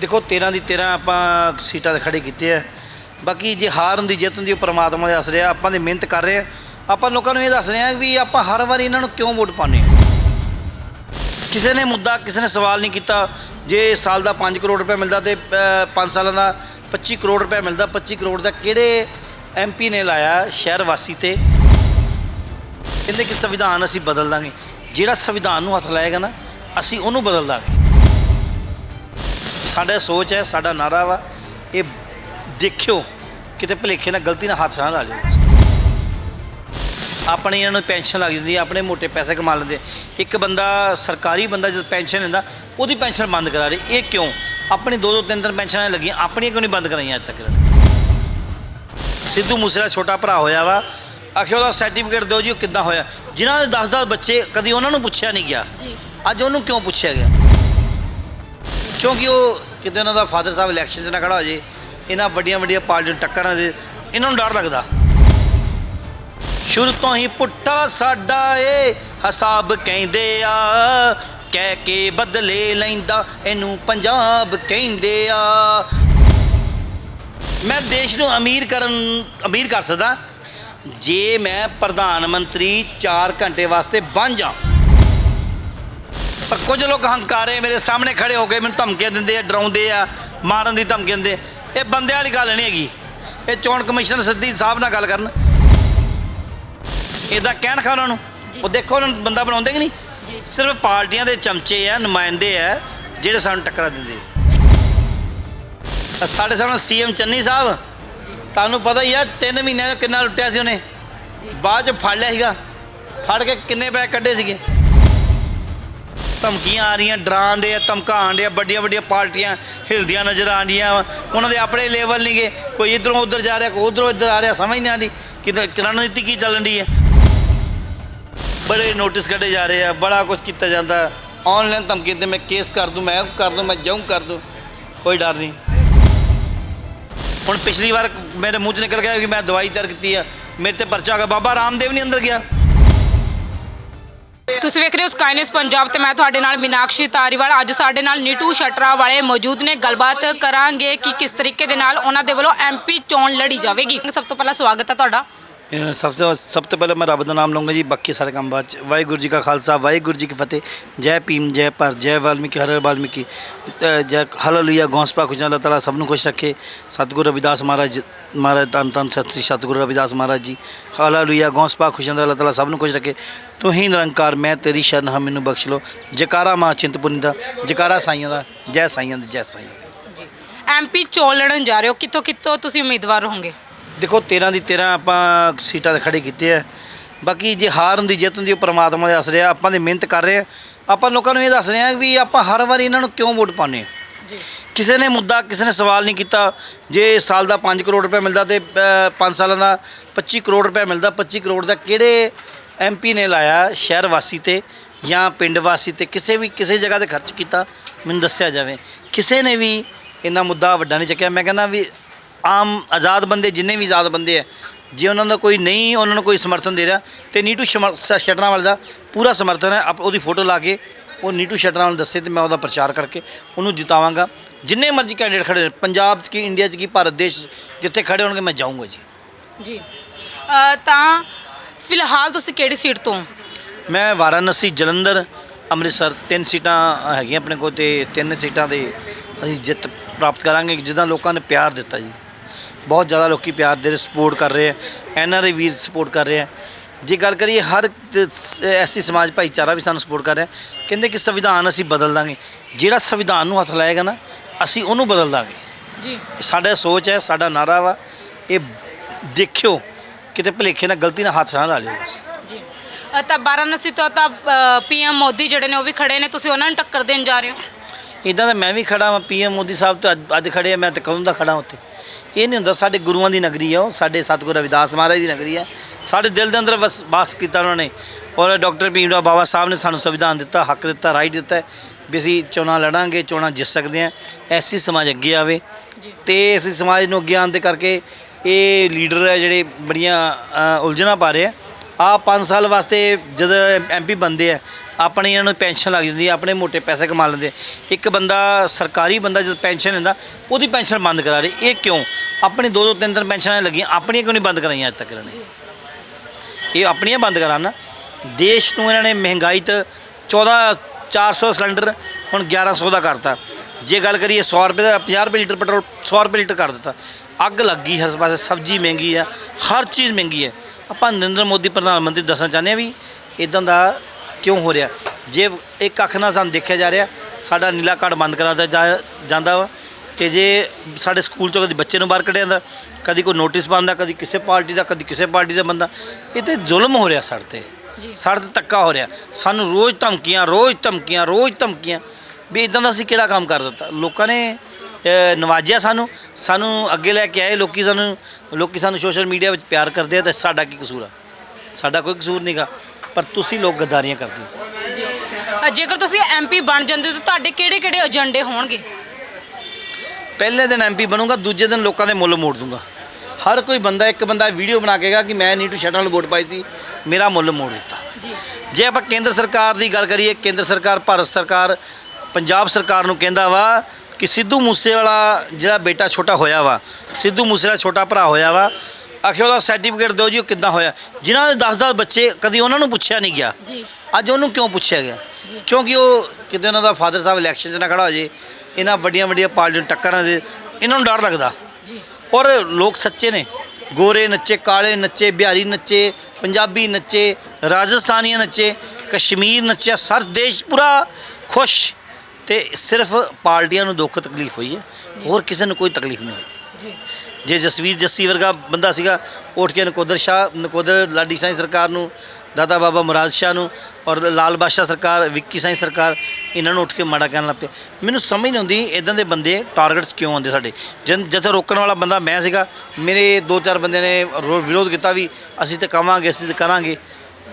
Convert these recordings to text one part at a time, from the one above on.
ਦੇਖੋ 13 ਦੀ 13 ਆਪਾਂ ਸੀਟਾਂ ਤੇ ਖੜੇ ਕੀਤੇ ਆ ਬਾਕੀ ਜੇ ਹਾਰ ਹੁੰਦੀ, ਜਿੱਤ ਹੁੰਦੀ, ਉਹ ਪਰਮਾਤਮਾ ਦੇ ਦੱਸ ਰਿਹਾ, ਆਪਾਂ ਦੇ ਮਿਹਨਤ ਕਰ ਰਹੇ ਆ। ਆਪਾਂ ਲੋਕਾਂ ਨੂੰ ਇਹ ਦੱਸ ਰਹੇ ਆ ਵੀ ਆਪਾਂ ਹਰ ਵਾਰੀ ਇਹਨਾਂ ਨੂੰ ਕਿਉਂ ਵੋਟ ਪਾਉਂਦੇ ਆ ਕਿਸੇ ਨੇ ਮੁੱਦਾ, ਕਿਸੇ ਨੇ ਸਵਾਲ ਨਹੀਂ ਕੀਤਾ। ਜੇ ਸਾਲ ਦਾ 5 ਕਰੋੜ ਰੁਪਏ ਮਿਲਦਾ ਤੇ 5 ਸਾਲਾਂ ਦਾ 25 ਕਰੋੜ ਰੁਪਏ ਮਿਲਦਾ 25 ਕਰੋੜ ਦਾ ਕਿਹੜੇ ਐਮਪੀ ਨੇ ਲਾਇਆ ਸ਼ਹਿਰ ਵਾਸੀ ਤੇ? ਕਹਿੰਦੇ ਕਿ ਸੰਵਿਧਾਨ ਅਸੀਂ ਬਦਲ ਦਾਂਗੇ। ਜਿਹੜਾ ਸੰਵਿਧਾਨ ਨੂੰ ਹੱਥ ਲਾਏਗਾ ਨਾ, ਅਸੀਂ ਉਹਨੂੰ ਬਦਲ ਦਾਂਗੇ। ਸਾਡਾ ਸੋਚ ਹੈ ਸਾਡਾ ਨਾਰਾ ਵਾ ਇਹ ਦੇਖਿਓ ਕਿਤੇ ਭਲੇਖੇ ਨਾਲ ਗਲਤੀ ਨਾਲ ਹੱਥ ਨਾ ਲਾ ਲਿਓ। ਆਪਣੀ ਇਹਨਾਂ ਨੂੰ ਪੈਨਸ਼ਨ ਲੱਗ ਜਾਂਦੀ ਹੈ ਆਪਣੇ ਮੋٹے ਪੈਸੇ ਕਮਾ ਲੈਂਦੇ ਇੱਕ ਬੰਦਾ ਸਰਕਾਰੀ ਬੰਦਾ ਜਦ ਪੈਨਸ਼ਨ ਲੈਂਦਾ ਉਹਦੀ ਪੈਨਸ਼ਨ ਬੰਦ ਕਰਾ ਰਹੇ ਇਹ ਕਿਉਂ? ਆਪਣੀ ਦੋ ਦੋ ਤਿੰਨ ਤਿੰਨ ਪੈਨਸ਼ਨਾਂ ਲੱਗੀਆਂ ਆਪਣੀਆਂ ਕਿਉਂ ਨਹੀਂ ਬੰਦ ਕਰਾਈਆਂ ਅੱਜ ਤੱਕ? ਸਿੱਧੂ ਮੂਸੇਵਾਲਾ ਛੋਟਾ ਭਰਾ ਹੋਇਆ ਵਾ। ਆਖਿਆ ਉਹਦਾ ਸਰਟੀਫਿਕੇਟ ਦਿਓ ਜੀ ਉਹ ਕਿੱਦਾਂ ਹੋਇਆ? ਜਿਨ੍ਹਾਂ ਦੇ 10-10 ਬੱਚੇ ਕਦੀ ਉਹਨਾਂ ਨੂੰ ਪੁੱਛਿਆ ਨਹੀਂ ਗਿਆ। ਅੱਜ ਉਹਨੂੰ ਕਿਉਂ ਪੁੱਛਿਆ ਗਿਆ? ਕਿਉਂਕਿ ਉਹ ਕਿਤੇ ਉਹਨਾਂ ਦਾ ਫਾਦਰ ਸਾਹਿਬ ਇਲੈਕਸ਼ਨ 'ਚ ਨਾ ਖੜਾ ਹੋ ਜੇ, ਇਹਨਾਂ ਵੱਡੀਆਂ ਵੱਡੀਆਂ ਪਾਰਟੀਆਂ ਨੂੰ ਟੱਕਰਾਂ ਦੇ, ਇਹਨਾਂ ਨੂੰ ਡਰ ਲੱਗਦਾ। ਸ਼ੁਰੂ ਤੋਂ ਹੀ ਪੁੱਠਾ ਸਾਡਾ ਏ, ਹਸਾਬ ਕਹਿੰਦੇ ਆ, ਕਹਿ ਕੇ ਬਦਲੇ ਲੈਂਦਾ, ਇਹਨੂੰ ਪੰਜਾਬ ਕਹਿੰਦੇ ਆ। ਮੈਂ ਦੇਸ਼ ਨੂੰ ਅਮੀਰ ਕਰਨ, ਅਮੀਰ ਕਰ ਸਕਦਾ, ਜੇ ਮੈਂ ਪ੍ਰਧਾਨ ਮੰਤਰੀ 4 ਘੰਟੇ ਵਾਸਤੇ ਬਣ ਜਾ ਪਰ ਕੁਝ ਲੋਕ ਹੰਕਾਰੇ ਮੇਰੇ ਸਾਹਮਣੇ ਖੜੇ ਹੋ ਕੇ ਮੈਨੂੰ ਧਮਕੀਆਂ ਦਿੰਦੇ ਆ ਡਰਾਉਂਦੇ ਆ ਮਾਰਨ ਦੀ ਧਮਕੀ ਦਿੰਦੇ ਇਹ ਬੰਦਿਆਂ ਵਾਲੀ ਗੱਲ ਨਹੀਂ ਹੈਗੀ। ਇਹ ਚੋਣ ਕਮਿਸ਼ਨ ਸਿੱਧੀ ਸਾਹਿਬ ਨਾਲ ਗੱਲ ਕਰਨ। ਇਹਦਾ ਕਹਿਣ ਖਾ ਉਹਨਾਂ। ਨੂੰ ਉਹ ਦੇਖੋ ਉਹਨਾਂ ਨੂੰ ਬੰਦਾ ਬਣਾਉਂਦੇ ਕਿ ਨਹੀਂ? ਸਿਰਫ ਪਾਰਟੀਆਂ ਦੇ ਚਮਚੇ ਆ ਨੁਮਾਇੰਦੇ ਆ ਜਿਹੜੇ ਸਾਨੂੰ ਟੱਕਰਾਂ ਦਿੰਦੇ ਆ। ਸਾਡੇ ਸਾਹਮਣੇ ਸੀਐਮ ਚੰਨੀ ਸਾਹਿਬ। ਤੁਹਾਨੂੰ ਪਤਾ ਹੀ ਆ 3 ਮਹੀਨਿਆਂ ਕਿੰਨਾ ਲੁੱਟਿਆ ਸੀ ਉਹਨੇ। ਬਾਅਦ ਚ ਫੜ ਲਿਆ ਸੀਗਾ। ਫੜ ਕੇ ਕਿੰਨੇ ਪੈਸੇ ਕੱਢੇ ਸੀਗੇ? ਧਮਕੀਆਂ ਆ ਰਹੀਆਂ ਡਰਾਉਂਦੇ ਆ, ਧਮਕਾਉਣ ਦੇ ਆ, ਵੱਡੀਆਂ ਵੱਡੀਆਂ ਪਾਰਟੀਆਂ ਹਿਲਦੀਆਂ ਨਜ਼ਰ ਆ ਰਹੀਆਂ ਵਾ। ਉਹਨਾਂ ਦੇ ਆਪਣੇ ਲੈਵਲ ਨਹੀਂਗੇ ਕੋਈ ਇਧਰੋਂ ਉਧਰ ਜਾ ਰਿਹਾ, ਕੋਈ ਉਧਰੋਂ ਇੱਧਰ ਆ ਰਿਹਾ, ਸਮਝ ਨਹੀਂ ਆਉਂਦੀ। ਕਿ ਰਣਨੀਤੀ ਕੀ ਚੱਲਣ ਦੀ ਹੈ? ਬੜੇ ਨੋਟਿਸ ਕੱਢੇ ਜਾ ਰਹੇ ਆ, ਬੜਾ ਕੁਝ ਕੀਤਾ ਜਾਂਦਾ। ਆਨਲਾਈਨ ਧਮਕੀ ਤੇ ਮੈਂ ਕੇਸ ਕਰ ਦੂੰ, ਮੈਂ ਕਰ ਦੂੰ, ਮੈਂ ਜਾਊਂ ਕਰ ਦੂੰ। ਕੋਈ ਡਰ ਨਹੀਂ। ਹੁਣ ਪਿਛਲੀ ਵਾਰ ਮੇਰੇ ਮੂੰਹ 'ਚ ਨਿਕਲ ਗਿਆ ਕਿ ਮੈਂ ਦਵਾਈ ਤਿਆਰ ਕੀਤੀ ਆ। ਮੇਰੇ ਤੇ ਪਰਚਾ ਆ ਗਿਆ। ਬਾਬਾ ਰਾਮਦੇਵ ਨਹੀਂ ਅੰਦਰ ਗਿਆ। ਤੁਸੀਂ ਵੇਖ ਰਹੇ ਹੋ ਸਕਾਈਨੈਸ ਪੰਜਾਬ ਤੇ ਮੈਂ ਤੁਹਾਡੇ ਨਾਲ ਮੀਨਾਕਸ਼ੀ ਤਾਰੀਵਾਲ ਅੱਜ ਸਾਡੇ ਨਾਲ ਨੀਟੂ ਸ਼ਟਰਾ ਵਾਲੇ ਮੌਜੂਦ ਨੇ। ਗੱਲਬਾਤ ਕਰਾਂਗੇ ਕਿ ਕਿਸ ਤਰੀਕੇ ਦੇ ਨਾਲ ਉਹਨਾਂ ਦੇ ਵੱਲੋਂ ਐਮਪੀ ਚੋਣ ਲੜੀ ਜਾਵੇਗੀ। ਸਭ ਤੋਂ ਪਹਿਲਾਂ ਸਵਾਗਤ ਹੈ ਤੁਹਾਡਾ। ਸਭ ਤੋਂ ਸਭ ਤੋਂ ਪਹਿਲਾਂ ਮੈਂ ਰੱਬ ਦਾ ਨਾਮ ਲਵਾਂਗਾ ਜੀ, ਬਾਕੀ ਸਾਰੇ ਕੰਮ ਬਾਅਦ ਚ। ਵਾਹਿਗੁਰੂ ਜੀ ਕਾ ਖਾਲਸਾ, ਵਾਹਿਗੁਰੂ ਜੀ ਕੀ ਫਤਿਹ। ਜੈ ਭੀਮ, ਜੈ ਪਰ ਜੈ ਵਾਲਮੀਕੀ, ਹਰ ਹਰ ਵਾਲਮੀਕੀ। ਅਹ ਜੈ ਹਾਲੇਲੂਇਆ ਗੌਂਸਪਾ ਖੁਸ਼ਾ ਅੱਲਾਹ ਤਾਲਾ ਸਭ ਨੂੰ ਖੁਸ਼ ਰੱਖੇ। ਸਤਿਗੁਰੂ ਰਵਿਦਾਸ ਮਹਾਰਾਜ ਮਹਾਰਾਜ ਤਨ ਤਨ ਸਤਿ ਸ੍ਰੀ ਸਤਿਗੁਰੂ ਰਵਿਦਾਸ ਮਹਾਰਾਜ ਜੀ। ਹਾਲੇਲੂਇਆ ਗੌਂਸਪਾ ਖੁਸ਼ਾ ਅੱਲਾਹ ਤਾਲਾ ਸਭ ਨੂੰ ਖੁਸ਼ ਰੱਖੇ। ਤੂੰ ਹੀ ਨਿਰੰਕਾਰ, ਮੈਂ ਤੇਰੀ ਸ਼ਰਨ ਹਾਂ ਮੈਨੂੰ ਬਖਸ਼ ਲੋ ਜਕਾਰਾ ਮਾਂ ਚਿੰਤਪੁਰਨੀ ਦਾ, ਜਕਾਰਾ ਸਾਈਆਂ ਦਾ, ਜੈ ਸਾਈਆਂ ਦਾ, ਜੈ ਸਾਈਆਂ ਦਾ। ਐਮਪੀ ਚੋਣ ਲੜਨ ਜਾ ਰਹੇ ਹੋ, ਕਿੱਥੋਂ ਕਿੱਥੋਂ ਤੁਸੀਂ ਉਮੀਦਵਾਰ ਹੋਗੇ ਦੇਖੋ 13 ਦੀ 13 ਆਪਾਂ ਸੀਟਾਂ ਤੇ ਖੜੇ ਕੀਤੇ ਆ ਬਾਕੀ ਜੇ ਹਾਰ ਹੁੰਦੀ ਜਿੱਤ ਹੁੰਦੀ ਉਹ ਪ੍ਰਮਾਤਮਾ ਦੇ ਦੱਸ ਰਿਹਾ ਆਪਾਂ ਦੇ ਮਿਹਨਤ ਕਰ ਰਹੇ ਆ ਆਪਾਂ ਲੋਕਾਂ ਨੂੰ ਇਹ ਦੱਸ ਰਹੇ ਆ ਵੀ ਆਪਾਂ ਹਰ ਵਾਰੀ ਇਹਨਾਂ ਨੂੰ ਕਿਉਂ ਵੋਟ ਪਾਉਂਦੇ ਆ ਕਿਸੇ ਨੇ ਮੁੱਦਾ ਕਿਸੇ ਨੇ ਸਵਾਲ ਨਹੀਂ ਕੀਤਾ। ਜੇ ਸਾਲ ਦਾ 5 ਕਰੋੜ ਰੁਪਏ ਮਿਲਦਾ ਤੇ 5 ਸਾਲਾਂ ਦਾ 25 ਕਰੋੜ ਰੁਪਏ ਮਿਲਦਾ 25 ਕਰੋੜ ਦਾ ਕਿਹੜੇ ਐਮਪੀ ਨੇ ਲਾਇਆ ਸ਼ਹਿਰ ਵਾਸੀ ਤੇ ਜਾਂ ਪਿੰਡ ਵਾਸੀ ਤੇ? ਕਿਸੇ ਵੀ ਕਿਸੇ ਜਗ੍ਹਾ ਤੇ ਖਰਚ ਕੀਤਾ ਮੈਨੂੰ ਦੱਸਿਆ ਜਾਵੇ। ਕਿਸੇ ਨੇ ਵੀ ਇੰਨਾ ਮੁੱਦਾ ਵੱਡਾ ਨਹੀਂ ਚੱਕਿਆ। ਮੈਂ ਕਹਿੰਦਾ ਵੀ ਆਮ ਆਜ਼ਾਦ ਬੰਦੇ ਜਿੰਨੇ ਵੀ ਆਜ਼ਾਦ ਬੰਦੇ ਆ ਜੇ ਉਹਨਾਂ ਦਾ ਕੋਈ ਨਹੀਂ ਉਹਨਾਂ ਨੂੰ ਕੋਈ ਸਮਰਥਨ ਦੇ ਰਿਹਾ ਤੇ ਨੀਟੂ ਸ਼ਟਰਾਂ ਵਾਲੇ ਦਾ ਪੂਰਾ ਸਮਰਥਨ ਹੈ। ਆਪ ਉਹਦੀ ਫੋਟੋ ਲਾ ਕੇ ਉਹ ਨੀਟੂ ਸ਼ਟਰਾਂ ਨੂੰ ਦੱਸੇ ਤੇ ਮੈਂ ਉਹਦਾ ਪ੍ਰਚਾਰ ਕਰਕੇ ਉਹਨੂੰ ਜਿਤਾਵਾਂਗਾ। ਜਿੰਨੇ ਮਰਜ਼ੀ ਕੈਂਡੀਡੇਟ ਖੜੇ ਹੋਣ, ਪੰਜਾਬ 'ਚ ਕੀ ਇੰਡੀਆ 'ਚ ਕੀ ਭਾਰਤ ਦੇਸ਼ ਜਿੱਥੇ ਖੜੇ ਹੋਣਗੇ ਮੈਂ ਜਾਊਂਗਾ ਜੀ। ਜੀ। ਤਾਂ ਫਿਲਹਾਲ ਤੁਸੀਂ ਕਿਹੜੀ ਸੀਟ ਤੋਂ? ਮੈਂ ਵਾਰਾਣਸੀ ਜਲੰਧਰ ਅੰਮ੍ਰਿਤਸਰ ਤਿੰਨ ਸੀਟਾਂ ਹੈਗੀਆਂ ਆਪਣੇ ਕੋਲ ਤੇ ਤਿੰਨ ਸੀਟਾਂ ਦੇ ਅਸੀਂ ਜਿੱਤ ਪ੍ਰਾਪਤ ਕਰਾਂਗੇ ਜਿੱਦਾਂ ਲੋਕਾਂ ਨੇ ਪਿਆਰ ਦਿੱਤਾ ਜੀ। ਬਹੁਤ ਜ਼ਿਆਦਾ ਲੋਕੀ ਪਿਆਰ ਦੇ ਰਹੇ ਸਪੋਰਟ ਕਰ ਰਹੇ ਆ ਐਨਆਰਆਈ ਵੀਰ ਸਪੋਰਟ ਕਰ ਰਹੇ ਆ। ਜੇ ਗੱਲ ਕਰੀਏ ਹਰ ਐਸੀ ਸਮਾਜ ਭਾਈਚਾਰਾ ਵੀ ਸਾਨੂੰ ਸਪੋਰਟ ਕਰ ਰਿਹਾ ਕਹਿੰਦੇ ਕਿ ਸੰਵਿਧਾਨ ਅਸੀਂ ਬਦਲ ਦਾਂਗੇ। ਜਿਹੜਾ ਸੰਵਿਧਾਨ ਨੂੰ ਹੱਥ ਲਾਏਗਾ ਨਾ ਅਸੀਂ ਉਹਨੂੰ ਬਦਲ ਦਾਂਗੇ। ਜੀ। ਸਾਡਾ ਸੋਚ ਹੈ ਸਾਡਾ ਨਾਰਾ ਵਾ ਇਹ ਦੇਖਿਓ ਕਿਤੇ ਭਲੇਖੇ ਨਾਲ ਗਲਤੀ ਨਾਲ ਹੱਥ ਨਾ ਲਾ ਲਿਓ ਬਸ। ਜੀ। ਤਾਂ ਵਾਰਾਣਸੀ ਤੋਂ ਤਾਂ ਪੀਐਮ ਮੋਦੀ ਜਿਹੜੇ ਨੇ ਉਹ ਵੀ ਖੜੇ ਨੇ ਤੁਸੀਂ ਉਹਨਾਂ ਨੂੰ ਟੱਕਰ ਦੇਣ ਜਾ ਰਹੇ ਹੋ? ਇਦਾਂ ਤਾਂ ਮੈਂ ਵੀ ਖੜਾ ਵਾਂ ਪੀਐਮ ਮੋਦੀ ਸਾਹਿਬ ਤੇ ਅੱਜ- ਅੱਜ ਖੜੇ ਆ ਮੈਂ ਤੇ ਕਦੋਂ ਦਾ ਖੜਾ ਉੱਥੇ? ਇਹ ਨਹੀਂ ਹੁੰਦਾ ਸਾਡੇ ਗੁਰੂਆਂ ਦੀ ਨਗਰੀ ਆ ਉਹ ਸਾਡੇ ਸਤਿਗੁਰੂ ਰਵਿਦਾਸ ਮਹਾਰਾਜ ਦੀ ਨਗਰੀ ਆ। ਸਾਡੇ ਦਿਲ ਦੇ ਅੰਦਰ ਵਸ ਵਾਸ ਕੀਤਾ ਉਹਨਾਂ ਨੇ। ਔਰ ਡਾਕਟਰ ਭੀਮ ਰਾਓ ਬਾਬਾ ਸਾਹਿਬ ਨੇ ਸਾਨੂੰ ਸੰਵਿਧਾਨ ਦਿੱਤਾ ਹੱਕ ਦਿੱਤਾ ਰਾਈਟ ਦਿੱਤਾ ਹੈ ਵੀ ਅਸੀਂ ਚੋਣਾਂ ਲੜਾਂਗੇ ਚੋਣਾਂ ਜਿੱਤ ਸਕਦੇ ਹਾਂ ਐਸੀ ਸਮਾਜ ਅੱਗੇ ਆਵੇ। ਤੇ ਅਸੀਂ ਸਮਾਜ ਨੂੰ ਅੱਗੇ ਆਉਣ ਦੇ ਕਰਕੇ ਇਹ ਲੀਡਰ ਹੈ ਜਿਹੜੇ ਬੜੀਆਂ ਉਲਝਣਾਂ ਪਾ ਰਹੇ ਆ। ਆ 5 ਸਾਲ ਵਾਸਤੇ ਜਦੋਂ ਐਮਪੀ ਬੰਦੇ ਆ ਆਪਣੀ ਇਹਨਾਂ ਨੂੰ ਪੈਨਸ਼ਨ ਲੱਗ ਜਾਂਦੀ ਹੈ ਆਪਣੇ ਮੋਟੇ ਪੈਸੇ ਕਮਾ ਲੈਂਦੇ ਇੱਕ ਬੰਦਾ ਸਰਕਾਰੀ ਬੰਦਾ ਜਦੋਂ ਪੈਨਸ਼ਨ ਲੈਂਦਾ, ਉਹਦੀ ਪੈਨਸ਼ਨ ਬੰਦ ਕਰਾ ਰਹੇ ਇਹ ਕਿਉਂ? ਆਪਣੀ ਦੋ ਦੋ ਤਿੰਨ ਤਿੰਨ ਪੈਨਸ਼ਨਾਂ ਲੱਗੀਆਂ। ਆਪਣੀਆਂ ਕਿਉਂ ਨਹੀਂ ਬੰਦ ਕਰਾਈਆਂ ਅੱਜ ਤੱਕ ਇਹਨਾਂ ਨੇ? ਇਹ ਆਪਣੀਆਂ ਬੰਦ ਕਰਾਉਣ ਦੇਸ਼ ਨੂੰ ਇਹਨਾਂ ਨੇ ਮਹਿੰਗਾਈ ਤੇ 14 400 ਸਿਲੰਡਰ, ਹੁਣ 1100 ਦਾ ਕਰਤਾ। ਜੇ ਗੱਲ ਕਰੀਏ 100 ਰੁਪਏ ਦਾ 50 ਰੁਪਏ ਲੀਟਰ ਪੈਟਰੋਲ 100 ਰੁਪਏ ਲੀਟਰ ਕਰ ਦਿੱਤਾ। ਅੱਗ ਲੱਗ ਗਈ ਹਰ ਪਾਸੇ, ਸਬਜ਼ੀ ਮਹਿੰਗੀ ਆ, ਹਰ ਚੀਜ਼ ਮਹਿੰਗੀ ਹੈ ਆਪਾਂ ਨਰਿੰਦਰ ਮੋਦੀ ਪ੍ਰਧਾਨ ਮੰਤਰੀ ਦੱਸਣਾ ਚਾਹੁੰਦੇ ਆ ਵੀ ਇਦਾਂ ਦਾ ਕਿਉਂ ਹੋ ਰਿਹਾ? ਜੇ ਇੱਕ ਅੱਖ ਨਾਲ ਸਾਨੂੰ ਦੇਖਿਆ ਜਾ ਰਿਹਾ ਸਾਡਾ ਨੀਲਾ ਕਾਰਡ ਬੰਦ ਕਰਾ ਦਿੱਤਾ ਜਾਂਦਾ ਵਾ ਕਿ ਜੇ ਸਾਡੇ ਸਕੂਲ ਚੋਂ ਕਦੀ ਬੱਚੇ ਨੂੰ ਬਾਹਰ ਕੱਢਿਆ ਜਾਂਦਾ ਕਦੀ ਕੋਈ ਨੋਟਿਸ ਪਾਉਂਦਾ ਕਦੀ ਕਿਸੇ ਪਾਰਟੀ ਦਾ ਕਦੀ ਕਿਸੇ ਪਾਰਟੀ ਦਾ ਬੰਦਾ ਇਹ ਤੇ ਜ਼ੁਲਮ ਹੋ ਰਿਹਾ ਸਾਡੇ ਤੇ। ਸਾਡੇ ਤੇ ਧੱਕਾ ਹੋ ਰਿਹਾ। ਸਾਨੂੰ ਰੋਜ਼ ਧਮਕੀਆਂ ਰੋਜ਼ ਧਮਕੀਆਂ ਰੋਜ਼ ਧਮਕੀਆਂ। ਵੀ ਇਦਾਂ ਦਾ ਅਸੀਂ ਕਿਹੜਾ ਕੰਮ ਕਰ ਦਿੱਤਾ? ਲੋਕਾਂ ਨੇ ਨਵਾਜਿਆ ਸਾਨੂੰ ਸਾਨੂੰ ਅੱਗੇ ਲੈ ਕੇ ਆਏ ਲੋਕੀ ਸਾਨੂੰ ਲੋਕੀ ਸਾਨੂੰ ਸੋਸ਼ਲ ਮੀਡੀਆ ਵਿੱਚ ਪਿਆਰ ਕਰਦੇ ਆ ਤੇ ਸਾਡਾ ਕੀ ਕਸੂਰ ਆ? ਸਾਡਾ ਕੋਈ ਕਸੂਰ ਨਹੀਂਗਾ ਪਰ ਤੁਸੀਂ ਲੋਕ ਗੱਦਾਰੀਆਂ ਕਰਦੇ ਹੋ। ਜੇਕਰ ਤੁਸੀਂ ਐਮਪੀ ਬਣ ਜਾਂਦੇ ਤਾਂ ਤੁਹਾਡੇ ਕਿਹੜੇ ਕਿਹੜੇ ਏਜੰਡੇ ਹੋਣਗੇ? ਪਹਿਲੇ ਦਿਨ ਐਮਪੀ ਬਣੂੰਗਾ ਦੂਜੇ ਦਿਨ ਲੋਕਾਂ ਦੇ ਮੁੱਲ ਮੋੜ ਦੂੰਗਾ। ਹਰ ਕੋਈ ਬੰਦਾ ਇੱਕ ਬੰਦਾ ਵੀਡੀਓ ਬਣਾ ਕੇਗਾ ਕਿ ਮੈਂ ਨੀਟੂ ਸ਼ਟਰ ਨੂੰ ਵੋਟ ਪਾਈ ਸੀ ਮੇਰਾ ਮੁੱਲ ਮੋੜ ਦਿੱਤਾ। ਜੇ ਆਪਾਂ ਕੇਂਦਰ ਸਰਕਾਰ ਦੀ ਗੱਲ ਕਰੀਏ ਕੇਂਦਰ ਸਰਕਾਰ ਭਾਰਤ ਸਰਕਾਰ ਪੰਜਾਬ ਸਰਕਾਰ ਨੂੰ ਕਹਿੰਦਾ ਵਾ ਕਿ ਸਿੱਧੂ ਮੂਸੇਵਾਲਾ ਜਿਹੜਾ ਬੇਟਾ ਛੋਟਾ ਹੋਇਆ ਵਾ ਸਿੱਧੂ ਮੂਸੇਵਾਲਾ ਛੋਟਾ ਭਰਾ ਹੋਇਆ ਵਾ ਆਖਿਓ ਉਹਦਾ ਸਰਟੀਫਿਕੇਟ ਦਿਓ ਜੀ ਉਹ ਕਿੱਦਾਂ ਹੋਇਆ। ਜਿਨ੍ਹਾਂ ਦੇ 10-10 ਬੱਚੇ ਕਦੀ ਉਹਨਾਂ ਨੂੰ ਪੁੱਛਿਆ ਨਹੀਂ ਗਿਆ। ਜੀ। ਅੱਜ ਉਹਨੂੰ ਕਿਉਂ ਪੁੱਛਿਆ ਗਿਆ? ਕਿਉਂਕਿ ਉਹ ਕਿਤੇ ਉਹਨਾਂ ਦਾ ਫਾਦਰ ਸਾਹਿਬ ਇਲੈਕਸ਼ਨ 'ਚ ਨਾ ਖੜਾ ਹੋ ਜੇ ਇਹਨਾਂ ਵੱਡੀਆਂ ਵੱਡੀਆਂ ਪਾਰਟੀਆਂ ਨੂੰ ਟੱਕਰ ਦੇ ਇਹਨਾਂ ਨੂੰ ਡਰ ਲੱਗਦਾ। ਜੀ। ਔਰ ਲੋਕ ਸੱਚੇ ਨੇ। ਗੋਰੇ ਨੱਚੇ ਕਾਲੇ ਨੱਚੇ ਬਿਹਾਰੀ ਨੱਚੇ ਪੰਜਾਬੀ ਨੱਚੇ ਰਾਜਸਥਾਨੀਆਂ ਨੱਚੇ ਕਸ਼ਮੀਰ ਨੱਚਿਆ ਸਰ ਦੇਸ਼ ਪੂਰਾ ਖੁਸ਼। ਤੇ ਸਿਰਫ ਪਾਰਟੀਆਂ ਨੂੰ ਦੁੱਖ ਤਕਲੀਫ ਹੋਈ ਹੈ। ਹੋਰ ਕਿਸੇ ਨੂੰ ਕੋਈ ਤਕਲੀਫ ਨਹੀਂ ਹੋਈ। ਜੀ। ਜੇ ਜਸਵੀਰ ਜੱਸੀ ਵਰਗਾ ਬੰਦਾ ਸੀਗਾ ਉੱਠ ਕੇ ਨਕੋਦਰ ਸ਼ਾਹ ਨਕੋਦਰ ਲਾਡੀ ਸਾਈਂ ਸਰਕਾਰ ਨੂੰ ਦਾਦਾ ਬਾਬਾ ਮੁਰਾਦ ਸ਼ਾਹ ਨੂੰ ਔਰ ਲਾਲ ਬਾਦਸ਼ਾਹ ਸਰਕਾਰ ਵਿੱਕੀ ਸਾਈਂ ਸਰਕਾਰ ਇਹਨਾਂ ਨੂੰ ਉੱਠ ਕੇ ਮਾੜਾ ਕਹਿਣ ਲੱਗ ਪਏ। ਮੈਨੂੰ ਸਮਝ ਨਹੀਂ ਆਉਂਦੀ ਇਦਾਂ ਦੇ ਬੰਦੇ ਟਾਰਗੇਟ 'ਚ ਕਿਉਂ ਆਉਂਦੇ ਸਾਡੇ? ਜਦ ਜਦੋਂ ਰੋਕਣ ਵਾਲਾ ਬੰਦਾ ਮੈਂ ਸੀਗਾ ਮੇਰੇ ਦੋ ਚਾਰ ਬੰਦੇ ਨੇ ਵਿਰੋਧ ਕੀਤਾ ਵੀ ਅਸੀਂ ਤੇ ਕਵਾਂਗੇ ਅਸੀਂ ਤੇ ਕਰਾਂਗੇ।